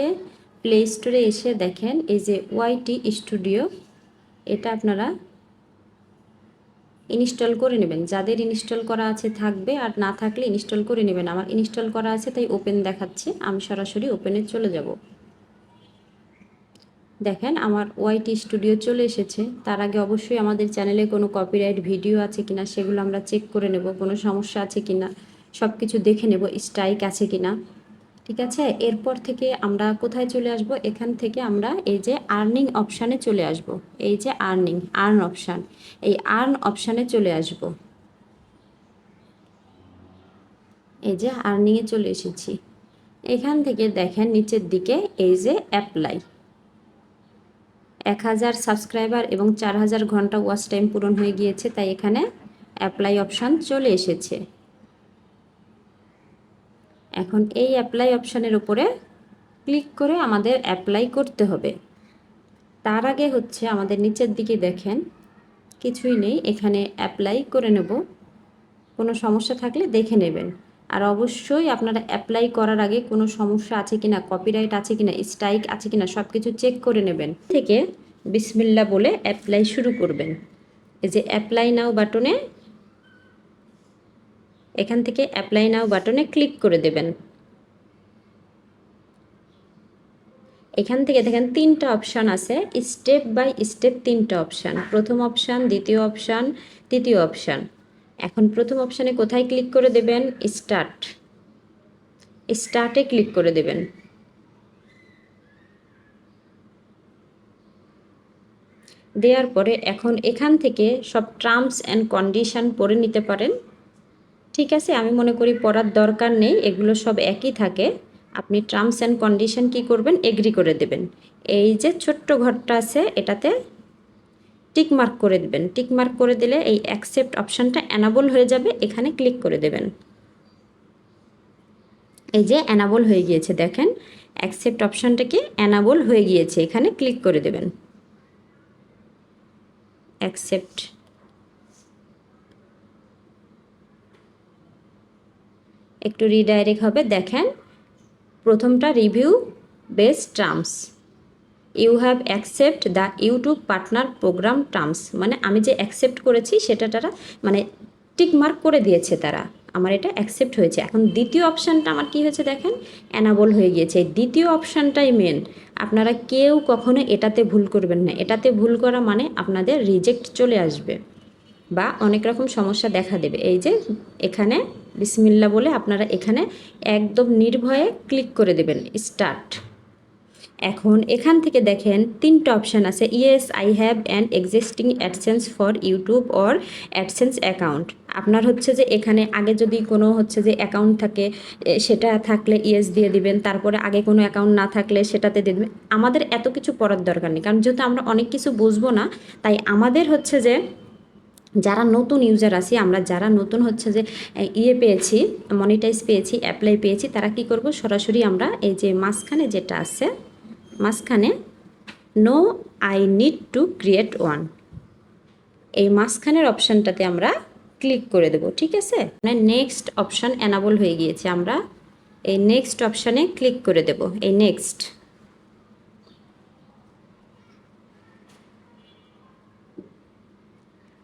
থেকে প্লে স্টোরে এসে দেখেন, এই যে ওয়াইটি স্টুডিও এটা আপনারা ইনস্টল করে নেবেন। যাদের ইনস্টল করা আছে থাকবে, আর না থাকলে ইনস্টল করে নেবেন। আমার ইনস্টল করা আছে, তাই ওপেন দেখাচ্ছে। আমি সরাসরি ওপেনে চলে যাব। দেখেন, আমার ওয়াইটি স্টুডিও চলে এসেছে। তার আগে অবশ্যই আমাদের চ্যানেলে কোনো কপিরাইট ভিডিও আছে কিনা, সেগুলো আমরা চেক করে নেব। কোনো সমস্যা আছে কিনা সব কিছু দেখে নেব স্ট্রাইক আছে কিনা। ঠিক আছে? এরপর থেকে আমরা কোথায় চলে আসব? এখান থেকে আমরা এই যে আর্নিং অপশানে চলে আসব। এই যে আর্নিং আর্ন অপশান এই আর্ন অপশানে চলে আসব। এই যে আর্নিংয়ে চলে এসেছি। এখান থেকে দেখেন নিচের দিকে এই যে অ্যাপ্লাই এক হাজার সাবস্ক্রাইবার এবং চার হাজার ঘণ্টা ওয়াচ টাইম পূরণ হয়ে গিয়েছে, তাই এখানে অ্যাপ্লাই অপশান চলে এসেছে। এখন এই অ্যাপ্লাই অপশানের উপরে ক্লিক করে আমাদের অ্যাপ্লাই করতে হবে। তার আগে হচ্ছে আমাদের নিচের দিকে দেখেন, কিছুই নেই, এখানে অ্যাপ্লাই করে নেব। কোনো সমস্যা থাকলে দেখে নেবেন। আর অবশ্যই আপনারা অ্যাপ্লাই করার আগে কোনো সমস্যা আছে কি কিনা কপিরাইট আছে কিনা স্ট্রাইক আছে কিনা সব কিছু চেক করে নেবেন। থেকে বিসমিল্লা বলে অ্যাপ্লাই শুরু করবেন। এই যে অ্যাপ্লাই নাও বাটনে এখান থেকে অ্যাপ্লাই নাও বাটনে ক্লিক করে দেবেন। এখান থেকে দেখেন তিনটা অপশান আছে স্টেপ বাই স্টেপ তিনটা অপশান প্রথম অপশান দ্বিতীয় অপশান তৃতীয় অপশান এখন প্রথম অপশানে কোথায় ক্লিক করে দেবেন? স্টার্ট স্টার্টে ক্লিক করে দেবেন। দেওয়ার পরে এখন এখান থেকে সব টার্মস অ্যান্ড কন্ডিশন পড়ে নিতে পারেন। ঠিক আছে, আমি মনে করি পড়ার দরকার নেই, এগুলো সব একই থাকে। আপনি টার্মস অ্যান্ড কন্ডিশন কি করবেন এগ্রি করে দেবেন। এই যে ছোট্ট ঘরটা আছে, এটাতে টিক মার্ক করে দেবেন। টিক মার্ক করে দিলে এই অ্যাকসেপ্ট অপশানটা অ্যানাবল হয়ে যাবে, এখানে ক্লিক করে দেবেন। এই যে অ্যানাবল হয়ে গিয়েছে, দেখেন অ্যাকসেপ্ট অপশানটা কি অ্যানাবল হয়ে গিয়েছে, এখানে ক্লিক করে দেবেন। অ্যাকসেপ্ট একটু রিডাইরেক্ট হবে। দেখেন, প্রথমটা review base terms you have accept the YouTube partner program terms মানে আমি যে অ্যাকসেপ্ট করেছি, সেটা তারা মানে টিক মার্ক করে দিয়েছে তারা। আমার এটা অ্যাকসেপ্ট হয়েছে। এখন দ্বিতীয় অপশানটা আমার কি হয়েছে দেখেন? অ্যানাবল হয়ে গিয়েছে। দ্বিতীয় অপশানটাই মেন আপনারা কেউ কখনো এটাতে ভুল করবেন না। এটাতে ভুল করা মানে আপনাদের রিজেক্ট চলে আসবে। বা অনেক রকম সমস্যা দেখা দেবে। এই যে, এখানে বিসমিল্লা বলে আপনারা এখানে একদম নির্ভয়ে ক্লিক করে দেবেন, স্টার্ট। এখন এখান থেকে দেখেন তিনটা অপশান আছে, yes, I have an existing AdSense for YouTube or AdSense account. আপনার হচ্ছে যে এখানে আগে যদি কোনো হচ্ছে যে অ্যাকাউন্ট থাকে সেটা থাকলে ইয়েস দিয়ে দিবেন, তারপরে আগে কোনো অ্যাকাউন্ট না থাকলে সেটাতে দিয়ে দেবেন। আমাদের এত কিছু পড়ার দরকার নেই, কারণ যেহেতু আমরা অনেক কিছু বুঝব না, তাই আমাদের হচ্ছে যে যারা নতুন ইউজার আছি, আমরা যারা নতুন হচ্ছে যে ইয়ে পেয়েছি মনিটাইজ পেয়েছি অ্যাপ্লাই পেয়েছি, তারা কি করব? সরাসরি আমরা এই যে মাঝখানে যেটা আছে, মাঝখানে no I need to create one এই মাঝখানের অপশানটাতে আমরা ক্লিক করে দেব, ঠিক আছে? মানে নেক্সট অপশান অ্যানাবল হয়ে গিয়েছে, আমরা এই নেক্সট অপশানে ক্লিক করে দেব, এই নেক্সট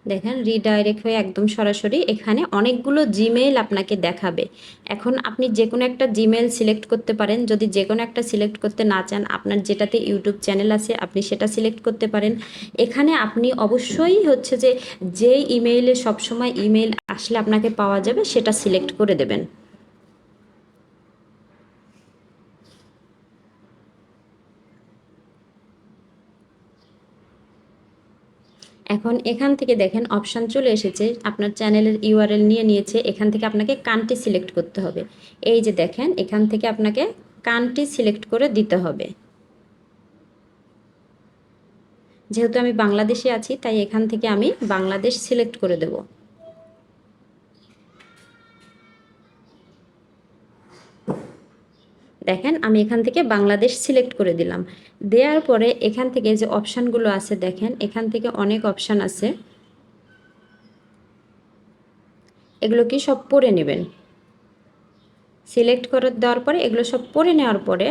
দেখেন রিডাইরেক্ট হয়ে একদম সরাসরি এখানে অনেকগুলো জিমেইল আপনাকে দেখাবে। এখন আপনি যে কোনো একটা জিমেইল সিলেক্ট করতে পারেন। যদি যে কোনো একটা সিলেক্ট করতে না চান, আপনার যেটাতে ইউটিউব চ্যানেল আছে, আপনি সেটা সিলেক্ট করতে পারেন। এখানে আপনি অবশ্যই হচ্ছে যে, যেই ইমেইলে সবসময় ইমেইল আসলে আপনাকে পাওয়া যাবে, সেটা সিলেক্ট করে দেবেন। এখন এখান থেকে দেখেন অপশান চলে এসেছে। আপনার চ্যানেলের ইউআরএল নিয়ে নিয়েছে, এখান থেকে আপনাকে কান্ট্রি সিলেক্ট করতে হবে। এই যে দেখেন, এখান থেকে আপনাকে কান্ট্রি সিলেক্ট করে দিতে হবে। যেহেতু আমি বাংলাদেশে আছি, তাই এখান থেকে আমি বাংলাদেশ সিলেক্ট করে দেব। দেখেন, আমি এখান থেকে বাংলাদেশ সিলেক্ট করে দিলাম। দেওয়ার পরে এখান থেকে যে অপশানগুলো আছে, দেখেন, এখান থেকে অনেক অপশান আছে। এগুলো কি সব পড়ে নেবেন? সিলেক্ট করে দেওয়ার পরে, এগুলো সব পড়ে নেওয়ার পরে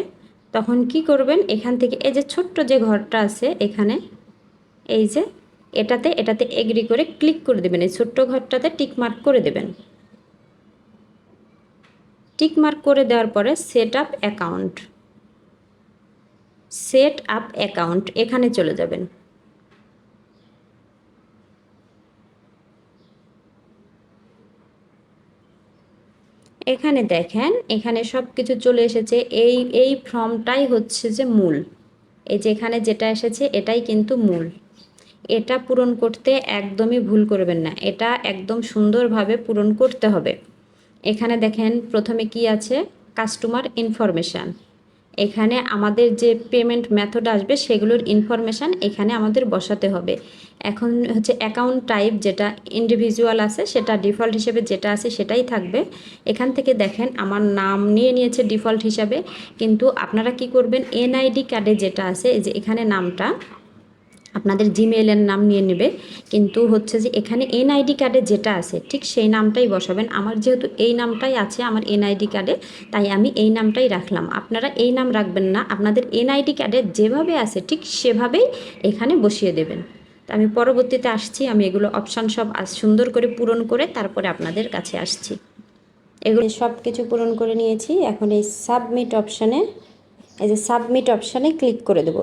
তখন কি করবেন? এখান থেকে এই যে ছোট্ট যে ঘরটা আছে, এখানে এই যে এটাতে এটাতে এগ্রি করে ক্লিক করে দেবেন। এই ছোট্ট ঘরটাতে টিক মার্ক করে দেবেন। টিক মার্ক করে দেওয়ার পরে set up account set up account এখানে চলে যাবেন। এখানে দেখেন, এখানে সব কিছু চলে এসেছে। এই এই ফর্মটাই হচ্ছে যে মূল। এই যে এখানে যেটা এসেছে, এটাই কিন্তু মূল। এটা পূরণ করতে একদমই ভুল করবেন না। এটা একদম সুন্দরভাবে পূরণ করতে হবে। এখানে দেখেন প্রথমে কি আছে? কাস্টমার ইনফরমেশান এখানে আমাদের যে পেমেন্ট মেথড আসবে, সেগুলোর ইনফরমেশান এখানে আমাদের বসাতে হবে। এখন হচ্ছে অ্যাকাউন্ট টাইপ যেটা ইন্ডিভিজুয়াল আছে, সেটা ডিফল্ট হিসেবে যেটা আছে, সেটাই থাকবে। এখান থেকে দেখেন আমার নাম নিয়ে নিয়েছে ডিফল্ট হিসাবে। কিন্তু আপনারা কি করবেন? এনআইডি কার্ডে যেটা আছে যে এখানে নামটা আপনাদের জিমেইলের নাম নিয়ে নেবে। কিন্তু হচ্ছে যে এখানে এনআইডি কার্ডে যেটা আছে, ঠিক সেই নামটাই বসাবেন। আমার যেহেতু এই নামটাই আছে, আমার এনআইডি কার্ডে তাই আমি এই নামটাই রাখলাম। আপনারা এই নাম রাখবেন না, আপনাদের এনআইডি কার্ডে যেভাবে আছে, ঠিক সেভাবেই এখানে বসিয়ে দেবেন। তো আমি পরবর্তীতে আসছি, আমি এগুলো অপশান সব সুন্দর করে পূরণ করে তারপরে আপনাদের কাছে আসছি। এগুলো সব কিছু পূরণ করে নিয়েছি। এখন এই সাবমিট অপশানে এই যে সাবমিট অপশানে ক্লিক করে দেবো।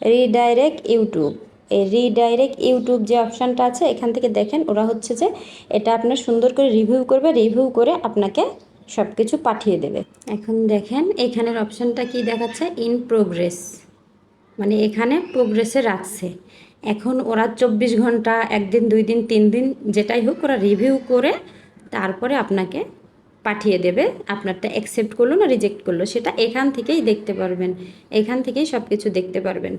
রিডাইরেক্ট ইউটিউব এই রিডাইরেক্ট ইউটিউব যে অপশানটা আছে, এখান থেকে দেখেন, ওরা হচ্ছে যে এটা আপনার সুন্দর করে রিভিউ করবে রিভিউ করে আপনাকে সব কিছু পাঠিয়ে দেবে। এখন দেখেন, এখানের অপশানটা কি দেখাচ্ছে? ইন প্রোগ্রেস মানে এখানে প্রোগ্রেসে রাখছে। এখন ওরা চব্বিশ ঘণ্টা, একদিন, দুই দিন, তিন দিন, যেটাই হোক, ওরা রিভিউ করে তারপরে আপনাকে পাঠিয়ে দেবে, আপনারটা অ্যাকসেপ্ট করল না রিজেক্ট করল, সেটা এখান থেকেই দেখতে পারবেন। এখান থেকেই সব কিছু দেখতে পারবেন।